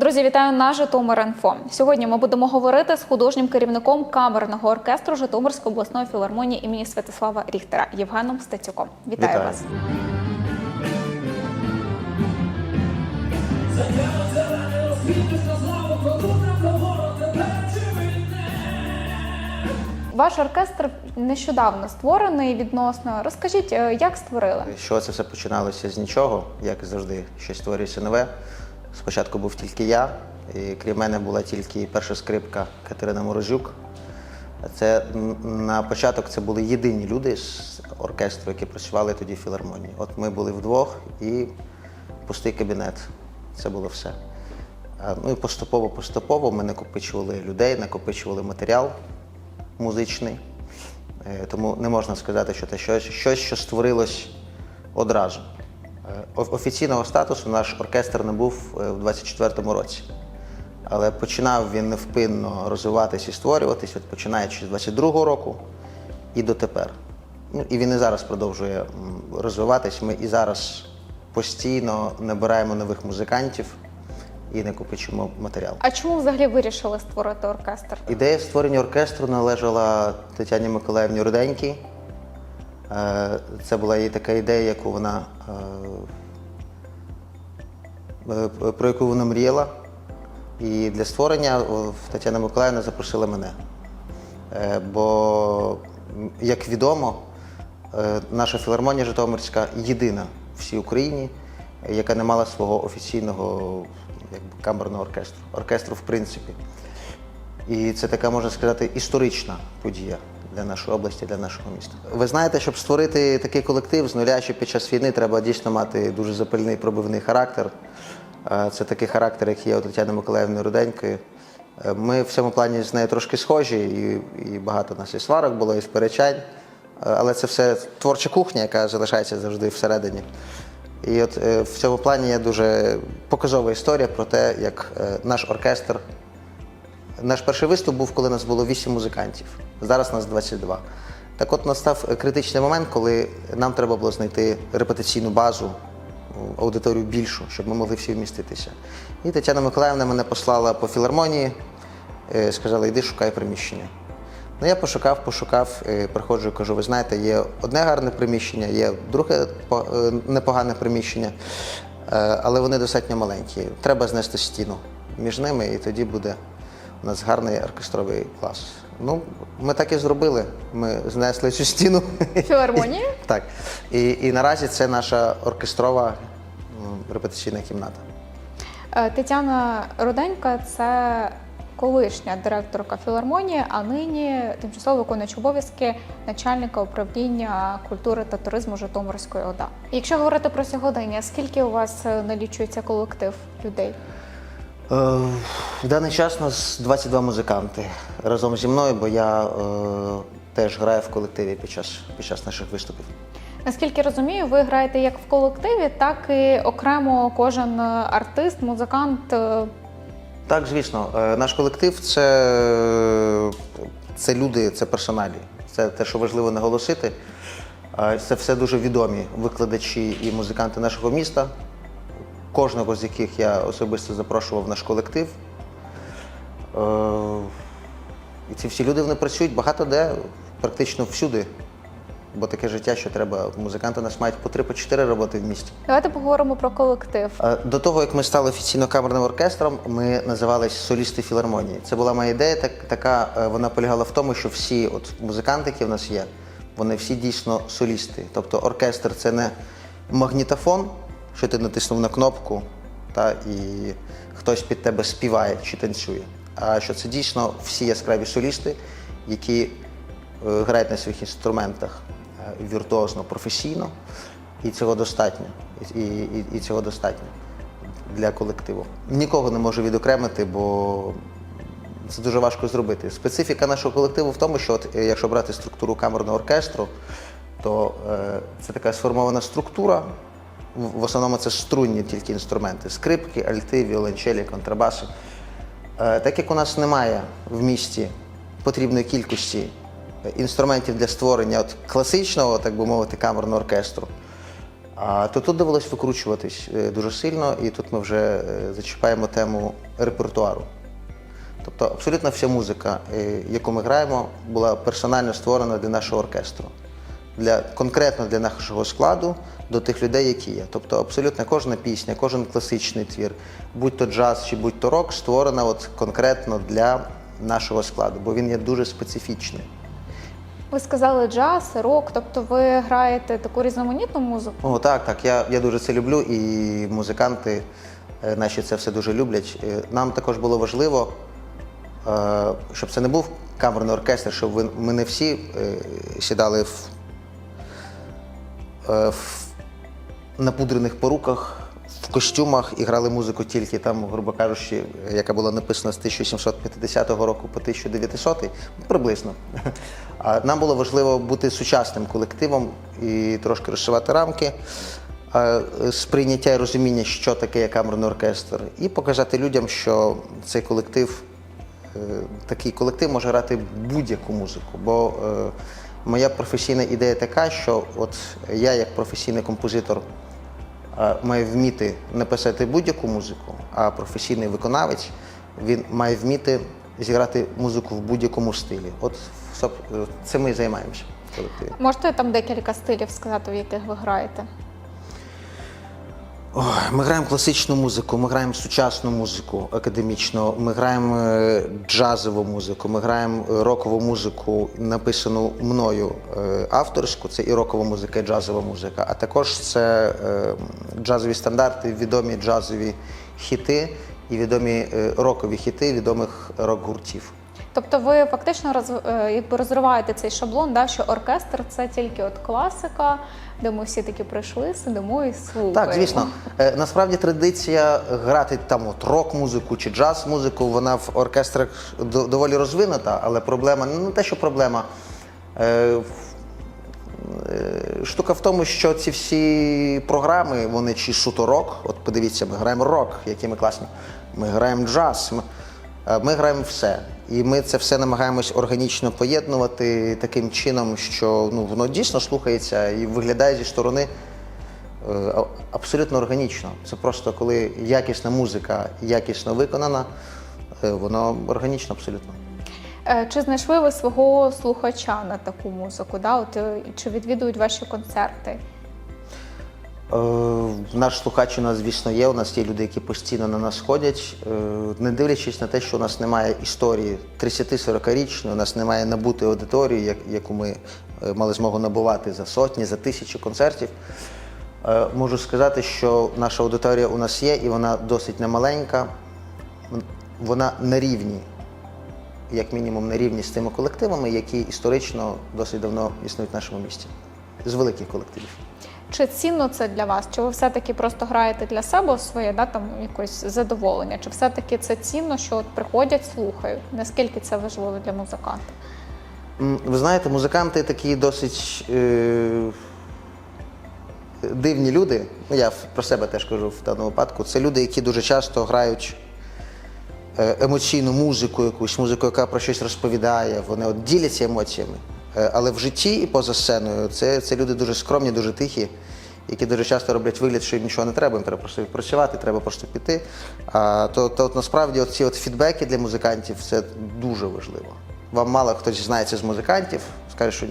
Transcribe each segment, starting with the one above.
Друзі, вітаю на Житомир.Інфо. Сьогодні ми будемо говорити з художнім керівником камерного оркестру Житомирської обласної філармонії імені Святослава Ріхтера Євгеном Стецюком. Вітаю, Вітаю. вас. Ваш оркестр нещодавно створений відносно. Розкажіть, е, як створили? Що це все починалося з нічого, як завжди, щось створюється нове. Спочатку був тільки я, і крім мене була тільки перша скрипка Катерина Морозюк. Це на початок це були єдині люди з оркестру, які працювали тоді в філармонії. От ми були вдвох і пустий кабінет. Це було все. Ну і поступово-поступово ми накопичували людей, накопичували матеріал музичний. Е, Тому не можна сказати, що це щось, щось що створилось одразу. Е, оф- Офіційного статусу наш оркестр не був е, в 24-му році. Але починав він невпинно розвиватись і створюватись, от починаючи з 22-го року і дотепер. Ну, і він і зараз продовжує розвиватись. Ми і зараз постійно набираємо нових музикантів і накопичуємо матеріал. А чому взагалі вирішили створити оркестр? Ідея створення оркестру належала Тетяні Миколаївні Руденькій. Е, Це була її така ідея, яку вона, е, е, про яку вона мріяла. І для створення Тетяна Миколаївна запросила мене. Бо, як відомо, наша філармонія Житомирська єдина в всій Україні, яка не мала свого офіційного якби, камерного оркестру. Оркестру, в принципі. І це така, можна сказати, історична подія для нашої області, для нашого міста. Ви знаєте, щоб створити такий колектив з нуля ще під час війни, треба дійсно мати дуже запальний пробивний характер. Е, Це такий характер, як є у Тетяни Миколаївни Руденької. Е, Ми в цьому плані з нею трошки схожі, і, і багато у нас і сварок було, і сперечань. Е, Але це все творча кухня, яка залишається завжди всередині. І от в цьому плані є дуже показова історія про те, як наш оркестр наш перший виступ був, коли нас було 8 музикантів. Зараз нас 22. Так от настав е, критичний момент, коли нам треба було знайти репетиційну базу, аудиторію більшу, щоб ми могли всі вміститися. І Тетяна Миколаївна мене послала по філармонії, е, сказала, йди шукай приміщення. Ну, я пошукав, пошукав, е, приходжу, кажу, ви знаєте, є одне гарне приміщення, є друге непогане приміщення, але вони достатньо маленькі. Треба знести стіну між ними, і тоді буде у нас гарний оркестровий клас. Ну, ми так і зробили. Ми знесли цю стіну. Філармонії? Так. І, і наразі це наша оркестрова репетиційна кімната. Е, Тетяна Руденька це колишня директорка філармонії, а нині тимчасово виконуючи обов'язки начальника управління культури та туризму Житомирської ОДА. Якщо говорити про сьогодення, скільки у вас е, налічується колектив людей? Е, В даний час у нас 22 музиканти разом зі мною, бо я е, теж граю в колективі під час, під час наших виступів. Наскільки розумію, ви граєте як в колективі, так і окремо кожен артист, музикант. е, Так, звісно, Е, наш колектив це, це люди, це персоналі. Це те, що важливо наголосити. Це все дуже відомі викладачі і музиканти нашого міста, кожного з яких я особисто запрошував в наш колектив. Е, І ці всі люди вони працюють багато де, практично всюди. Бо таке життя, що треба. Музиканти нас мають по три, по чотири роботи в місті. Давайте поговоримо про колектив. Е, До того, як ми стали офіційно камерним оркестром, ми називались солісти філармонії. Це була моя ідея, так, така е, вона полягала в тому, що всі от музиканти, які в нас є, вони всі дійсно солісти. Тобто оркестр це не магнітофон, що ти натиснув на кнопку, та, і хтось під тебе співає чи танцює. А що це дійсно всі яскраві солісти, які е, грають на своїх інструментах е, віртуозно, професійно, і цього достатньо. І, і, і цього достатньо для колективу. Нікого не можу відокремити, бо це дуже важко зробити. Специфіка нашого колективу в тому, що от, е, якщо брати структуру камерного оркестру, то е, це така сформована структура. В, основному це струнні тільки інструменти: скрипки, альти, віолончелі, контрабаси. Е, Так як у нас немає в місті потрібної кількості е, інструментів для створення от класичного, так би мовити, камерного оркестру, то тут довелось викручуватись е, дуже сильно, і тут ми вже зачіпаємо тему репертуару. Тобто абсолютно вся музика, яку ми граємо, була персонально створена для нашого оркестру, для, конкретно для нашого складу, до тих людей, які є. Тобто абсолютно кожна пісня, кожен класичний твір, будь то джаз чи будь то рок, створена от конкретно для нашого складу, бо він є дуже специфічний. Ви сказали джаз, рок, тобто ви граєте таку різноманітну музику? О, так, так. Я, я дуже це люблю, і музиканти е, наші це все дуже люблять. Е, Нам також було важливо, е, щоб це не був камерний оркестр, щоб ми не всі сідали в, е, в напудрених поруках, в костюмах і грали музику тільки там, грубо кажучи, яка була написана з 1750 року по 1900, приблизно. А нам було важливо бути сучасним колективом і трошки розшивати рамки е, сприйняття і розуміння, що таке камерний оркестр, і показати людям, що цей колектив, е, такий колектив може грати будь-яку музику. Бо е, моя професійна ідея така, що от я, як професійний композитор, маю має вміти написати будь-яку музику, а професійний виконавець він має вміти зіграти музику в будь-якому стилі. От е, цим ми і займаємося. Можете там декілька стилів сказати, в яких ви граєте? Ми граємо класичну музику, ми граємо сучасну музику академічну, ми граємо е, джазову музику, ми граємо е, рокову музику, написану мною е, авторську, це і рокова музика, і джазова музика, а також це джазові стандарти, відомі джазові хіти і відомі рокові хіти відомих рок-гуртів. Тобто ви фактично роз, розриваєте цей шаблон, да, що оркестр це тільки от класика, де ми всі таки прийшли, сидимо і слухаємо. Так, звісно. Е, Насправді традиція грати там от рок-музику чи джаз-музику, вона в оркестрах доволі розвинута, але проблема ну, не те, що проблема. Е, е, Штука в тому, що ці всі програми, вони чи суто рок, от подивіться, ми граємо рок, які ми класні. Ми граємо джаз, ми, ми граємо все. І ми це все намагаємось органічно поєднувати таким чином, що ну, воно дійсно слухається і виглядає зі сторони Е, абсолютно органічно. Це просто коли якісна музика якісно виконана, е, воно органічно абсолютно. Е, Чи знайшли ви свого слухача на таку музику? Да? От, чи відвідують ваші концерти? Е, Наш слухач у нас, звісно, є. У нас є люди, які постійно на нас ходять. Е, Не дивлячись на те, що у нас немає історії 30-40-річної, у нас немає набутої аудиторії, яку ми е, мали змогу набувати за сотні, за тисячі концертів. Можу сказати, що наша аудиторія у нас є, і вона досить немаленька. Вона на рівні, як мінімум, на рівні з тими колективами, які історично досить давно існують в нашому місті. З великих колективів. Чи цінно це для вас? Чи ви все-таки просто граєте для себе своє да, там, якось задоволення? Чи все-таки це цінно, що от приходять, слухають? Наскільки це важливо для музиканта? Ви знаєте, музиканти такі досить е, дивні люди. Ну, я про себе теж кажу в даному випадку. Це люди, які дуже часто грають е, емоційну музику, якусь музику, яка про щось розповідає. Вони от діляться емоціями. Е, але в житті і поза сценою це, це люди дуже скромні, дуже тихі. Які дуже часто роблять вигляд, що їм нічого не треба, їм треба просто відпрацювати, треба просто піти. А то, то от насправді ці от фідбеки для музикантів це дуже важливо. Вам мало хтось знається з музикантів, скаже, що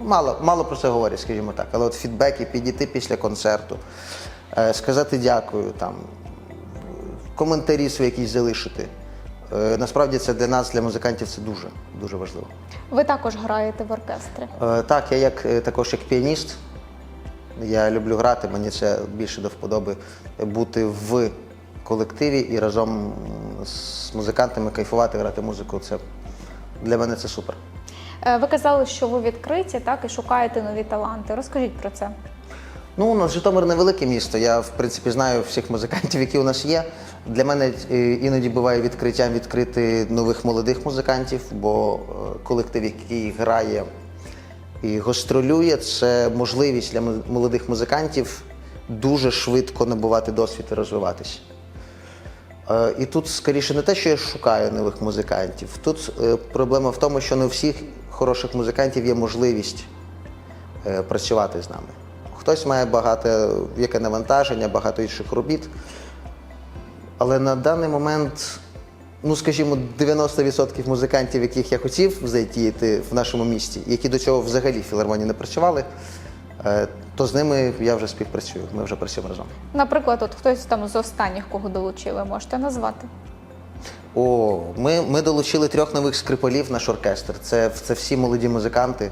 мало, мало про це говорять, скажімо так. Але от фідбеки підійти після концерту, е, сказати дякую, там, коментарі свої якісь залишити. Е, Насправді це для нас, для музикантів, це дуже, дуже важливо. Ви також граєте в оркестрі. Е, Так, я як е, також як піаніст. Я люблю грати, мені це більше до вподоби бути в колективі і разом з музикантами кайфувати, грати музику. Це для мене це супер. Е, Ви казали, що ви відкриті, так і шукаєте нові таланти. Розкажіть про це. Ну, у нас Житомир невелике місто. Я, в принципі, знаю всіх музикантів, які у нас є. Для мене е, іноді буває відкриттям відкрити нових молодих музикантів, бо е, колектив, який грає і гастролює, це можливість для молодих музикантів дуже швидко набувати досвід і розвиватися. Е, І тут скоріше не те, що я шукаю нових музикантів. Тут проблема в тому, що не у всіх хороших музикантів є можливість працювати з нами. Хтось має багато яке навантаження, багато інших робіт. Але на даний момент, ну скажімо, 90% музикантів, яких я хотів задіяти в нашому місті, які до цього взагалі в філармонії не працювали, е, то з ними я вже співпрацюю. Ми вже працюємо разом. Наприклад, от хтось там з останніх, кого долучили, можете назвати? О, ми, ми долучили трьох нових скрипалів в наш оркестр. Це, це всі молоді музиканти.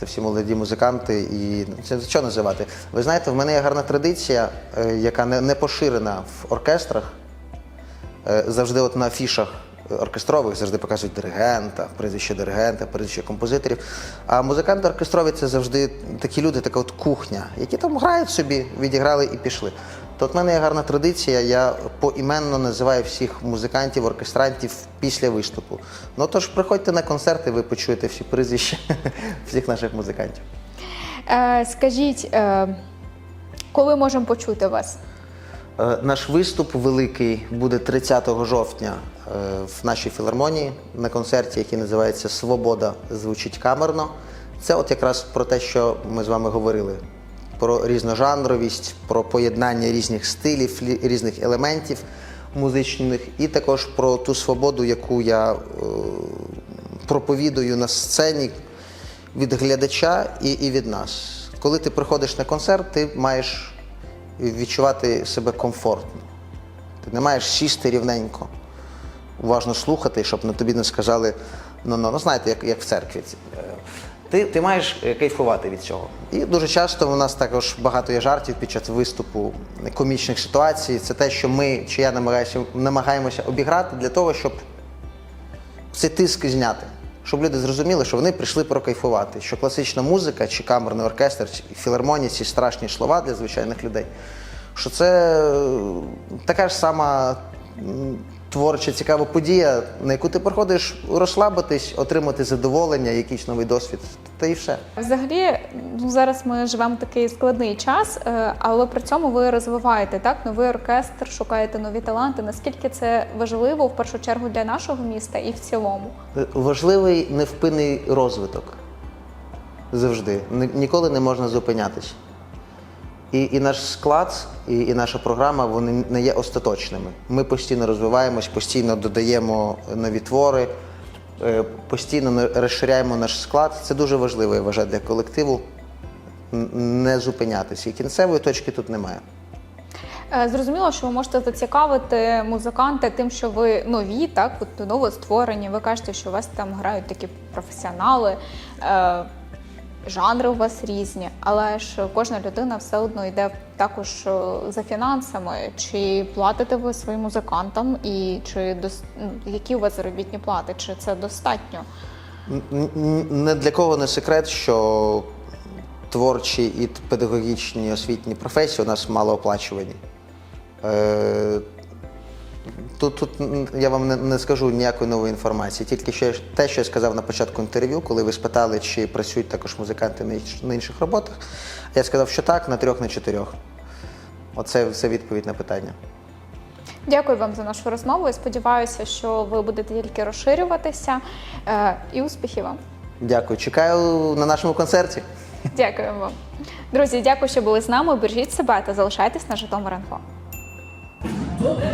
Це всі молоді музиканти, і це що називати? Ви знаєте, в мене є гарна традиція, е, яка не, поширена в оркестрах. Е, Завжди от на афішах оркестрових завжди показують диригента, прізвище диригента, прізвище композиторів. А музиканти оркестрові це завжди такі люди, така от кухня, які там грають собі, відіграли і пішли. То от в мене є гарна традиція, я поіменно називаю всіх музикантів, оркестрантів після виступу. Ну тож приходьте на концерти, ви почуєте всі прізвища всіх наших музикантів. Е, скажіть, е, коли можемо почути вас? Е, Наш виступ великий буде 30 жовтня е, в нашій філармонії на концерті, який називається Свобода звучить камерно. Це от якраз про те, що ми з вами говорили. Про різножанровість, про поєднання різних стилів, різних елементів музичних, і також про ту свободу, яку я е, проповідую на сцені від глядача і, від нас. Коли ти приходиш на концерт, ти маєш відчувати себе комфортно. Ти не маєш сісти рівненько, уважно слухати, щоб на тобі не сказали, ну, ну, ну знаєте, як, як в церкві. Ти, ти маєш е, кайфувати від цього. І дуже часто у нас також багато є жартів під час виступу комічних ситуацій. Це те, що ми чи я намагаюся, намагаємося обіграти для того, щоб цей тиск зняти. Щоб люди зрозуміли, що вони прийшли прокайфувати, що класична музика, чи камерний оркестр, чи філармонія, ці страшні слова для звичайних людей. Що це е, така ж сама творча, цікава подія, на яку ти приходиш розслабитись, отримати задоволення, якийсь новий досвід, та і все. Взагалі, ну зараз ми живемо такий складний час, е, але при цьому ви розвиваєте так новий оркестр, шукаєте нові таланти. Наскільки це важливо в першу чергу для нашого міста і в цілому? Е, Важливий невпинний розвиток. Завжди. Ніколи не можна зупинятись. І, і наш склад, і, і наша програма вони не є остаточними. Ми постійно розвиваємось, постійно додаємо нові твори, е, постійно розширяємо наш склад. Це дуже важливо, я вважаю, для колективу не зупинятися. І кінцевої точки тут немає. Е, Зрозуміло, що ви можете зацікавити музиканта тим, що ви нові, так от новостворені. Ви кажете, що у вас там грають такі професіонали, е, жанри у вас різні, але ж кожна людина все одно йде також е, за фінансами. Чи платите ви своїм музикантам, і чи дос- ну, які у вас заробітні плати? Чи це достатньо? Не для кого не секрет, що творчі і педагогічні освітні професії у нас малооплачувані. Тут, тут я вам не, не скажу ніякої нової інформації, тільки що те, що я сказав на початку інтерв'ю, коли ви спитали, чи працюють також музиканти на, на інших роботах. Я сказав, що так, на трьох, на чотирьох. Оце все відповідь на питання. Дякую вам за нашу розмову. Я сподіваюся, що ви будете тільки розширюватися. Е, І успіхів вам! Дякую. Чекаю на нашому концерті. Дякую вам. Друзі, дякую, що були з нами. Бережіть себе та залишайтесь на Житомир.Інфо. Добре